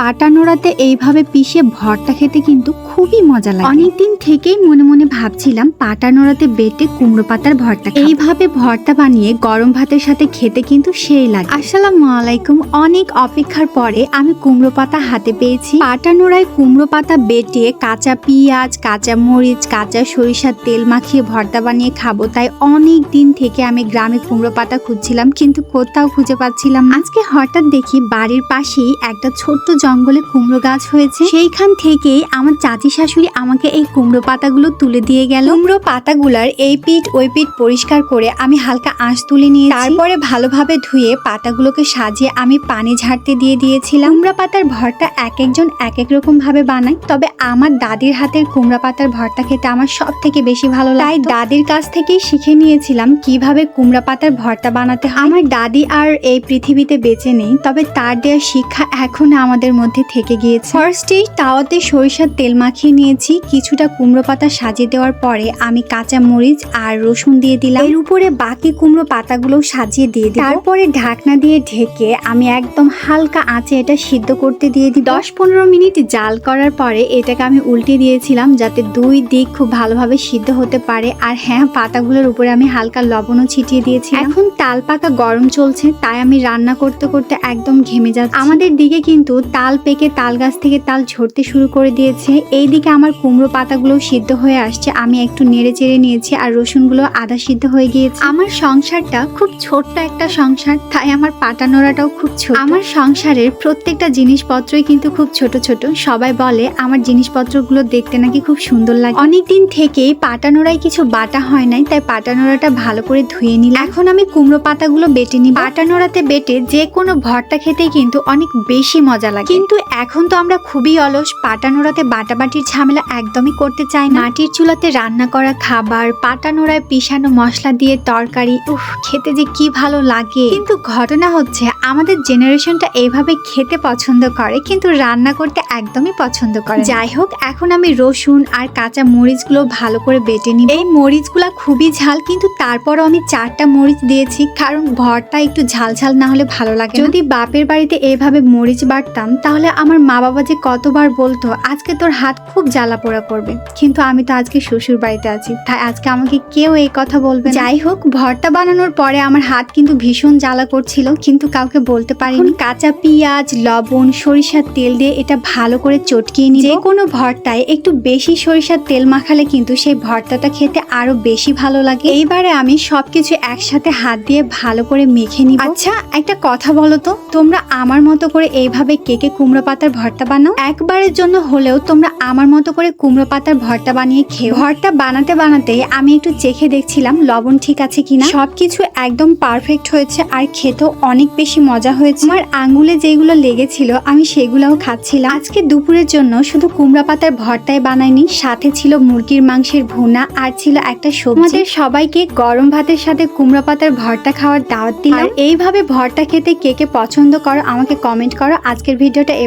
পাটা নোড়াতে এইভাবে পিষে ভর্তা খেতে কিন্তু খুবই মজা লাগে। অনেকদিন থেকেই মনে মনে ভাবছিলাম পাটা নোড়াতে বেটে কুমড়ো পাতার ভর্তা এইভাবে ভর্তা বানিয়ে গরম ভাতের সাথে খেতে কিন্তু সেই লাগে। আসসালামু আলাইকুম। অনেক অপেক্ষার পরে আমি কুমড়ো পাতা হাতে পেয়েছি। পাটা নোড়ায় কুমড়ো পাতা বেটে কাঁচা পেঁয়াজ, কাঁচা মরিচ, কাঁচা সরিষার তেল মাখিয়ে ভর্তা বানিয়ে খাব। তাই অনেক দিন থেকে আমি গ্রামে কুমড়ো পাতা খুঁজছিলাম, কিন্তু কোথাও খুঁজে পাচ্ছিলাম আজকে হঠাৎ দেখি বাড়ির পাশেই একটা ছোট্ট জঙ্গলে কুমড়ো গাছ হয়েছে, সেইখান থেকেই আমার চাচি শাশুড়ি আমাকে এই কুমড়ো পাতাগুলো তুলে দিয়ে গেল। কুমড়ো পাতাগুলার এই পিঠ ওই পিঠ পরিষ্কার করে আমি হালকা আঁশ তুলে নিয়ে তারপরে ভালোভাবে ধুয়ে পাতাগুলোকে সাজিয়ে আমি পানি ঝাড়তে দিয়ে দিয়েছিলাম। কুমড়া পাতার ভর্তা এক একজন এক এক রকম ভাবে বানায়, তবে আমার দাদির হাতের কুমড়া পাতার ভর্তা খেতে আমার সব থেকে বেশি ভালো লাগে। তাই দাদির কাছ থেকেই শিখে নিয়েছিলাম কীভাবে কুমড়া পাতার ভর্তা বানাতে হয়। আমার দাদি আর এই পৃথিবীতে বেঁচে নেই, তবে তার দেওয়া শিক্ষা এখন আমাদের মধ্যে থেকে গিয়েছে। ফার্স্টেই তাওয়াতে সরিষার তেল মাখিয়ে নিয়েছি, কিছুটা কুমড়ো পাতা সাজিয়ে দেওয়ার পরে আমি কাঁচা মরিচ আর রসুন দিয়ে দিলাম। এর উপরে বাকি কুমড়ো পাতাগুলো সাজিয়ে দিয়ে দিই তারপরে ঢাকনা দিয়ে ঢেকে আমি একদম হালকা আঁচে এটা সিদ্ধ করতে দিয়ে দিই দশ পনেরো মিনিট জাল করার পরে এটাকে আমি উল্টে দিয়েছিলাম যাতে দুই দিক খুব ভালোভাবে সিদ্ধ হতে পারে। আর হ্যাঁ পাতাগুলোর উপরে আমি হালকা লবণও ছিটিয়ে দিয়েছি এখন তাল পাকা গরম চলছে, তাই আমি রান্না করতে করতে একদম ঘেমে যাচ্ছি। আমাদের দিকে কিন্তু তাল পেকে তাল গাছ থেকে তাল ঝরতে শুরু করে দিয়েছে। এইদিকে আমার কুমড়ো পাতাগুলো সিদ্ধ হয়ে আসছে। আমি একটু নেড়ে চেড়ে নিয়েছি আর রসুনগুলো আধা সিদ্ধ হয়ে গিয়েছে। আমার সংসারটা খুব ছোট্ট একটা সংসার, তাই আমার পাটা নোড়াটাও খুব ছোট। আমার সংসারের প্রত্যেকটা জিনিসপত্রই কিন্তু খুব ছোট ছোট। সবাই বলে, আমার জিনিসপত্রগুলো দেখতে নাকি খুব সুন্দর লাগে। অনেকদিন থেকেই পাটা নোড়ায় কিছু বাটা হয় নাই, তাই পাটা নোড়াটা ভালো করে ধুয়ে নিলাম। এখন আমি কুমড়ো পাতাগুলো বেটে নিই পাটা নোড়াতে বেটে যে কোনো ভর্তা খেতেই কিন্তু অনেক বেশি মজা লাগে। কিন্তু এখন তো আমরা খুবই অলস পাটা নোড়াতে বাটাবাটির ঝামেলা একদমই করতে চাই না। মাটির চুলাতে রান্না করা খাবার পাটা নোড়ায় পিষানো মশলা দিয়ে তরকারি, উফ, খেতে যে কি ভালো লাগে। কিন্তু ঘটনা হচ্ছে, আমাদের জেনারেশনটা এইভাবে খেতে পছন্দ করে, কিন্তু রান্না করতে একদমই পছন্দ করে যাই হোক, এখন আমি রসুন আর কাঁচা মরিচগুলো ভালো করে বেটে নিই এই মরিচগুলা খুবই ঝাল, কিন্তু তারপরও আমি চারটা মরিচ দিয়েছি, কারণ ভরটা একটু ঝাল ঝাল না হলে ভালো লাগে যদি বাপের বাড়িতে এইভাবে মরিচ বাটতাম, তাহলে আমার মা বাবা যে কতবার বলতো আজকে তোর হাত খুব জ্বালা পোড়া করবে। কিন্তু আমি তো আজকে শ্বশুর বাড়িতে আছি। তাই আজকে আমাকে কেউ এই কথা বলবে যাই হোক ভর্তা বানানোর পরে আমার হাত কিন্তু ভীষণ জ্বালা করছিল কিন্তু কাউকে বলতে পারিনি। কাঁচা পেঁয়াজ লবণ সরিষার তেল দিয়ে এটা ভালো করে চটকিয়ে নিই যে কোনো ভর্তায় একটু বেশি সরিষার তেল মাখালে কিন্তু সেই ভর্তাটা খেতে আরও বেশি ভালো লাগে। এইবারে আমি সবকিছু একসাথে হাত দিয়ে ভালো করে মেখে নিব। আচ্ছা একটা কথা বলো তো তোমরা আমার মতো করে এইভাবে কেকে কুমড়ো পাতার ভর্তা বানাও। একবারের জন্য হলেও তোমরা আমার মতো করে কুমড়ো পাতার ভর্তা বানিয়ে খেও ভর্তা বানাতে বানাতে আমি একটু চেখে দেখছিলাম লবণ ঠিক আছে কিনা। সবকিছু একদম পারফেক্ট হয়েছে আর খেতেও অনেক বেশি মজা হয়েছে। আমার আঙ্গুলে যেগুলো লেগেছিল আমি সেগুলোও খাচ্ছিলাম। আজকে দুপুরের জন্য শুধু কুমড়া পাতার ভর্তায় বানাইনি সাথে ছিল মুরগির মাংসের ভুনা আর ছিল একটা সবজি। আমাদের সবাইকে গরম ভাতের সাথে কুমড়া পাতার ভর্তা খাওয়ার দাওয়াত দিলাম। এইভাবে ভর্তা খেতে কে কে পছন্দ করো আমাকে কমেন্ট করো। আজকের ভিডিওটা এ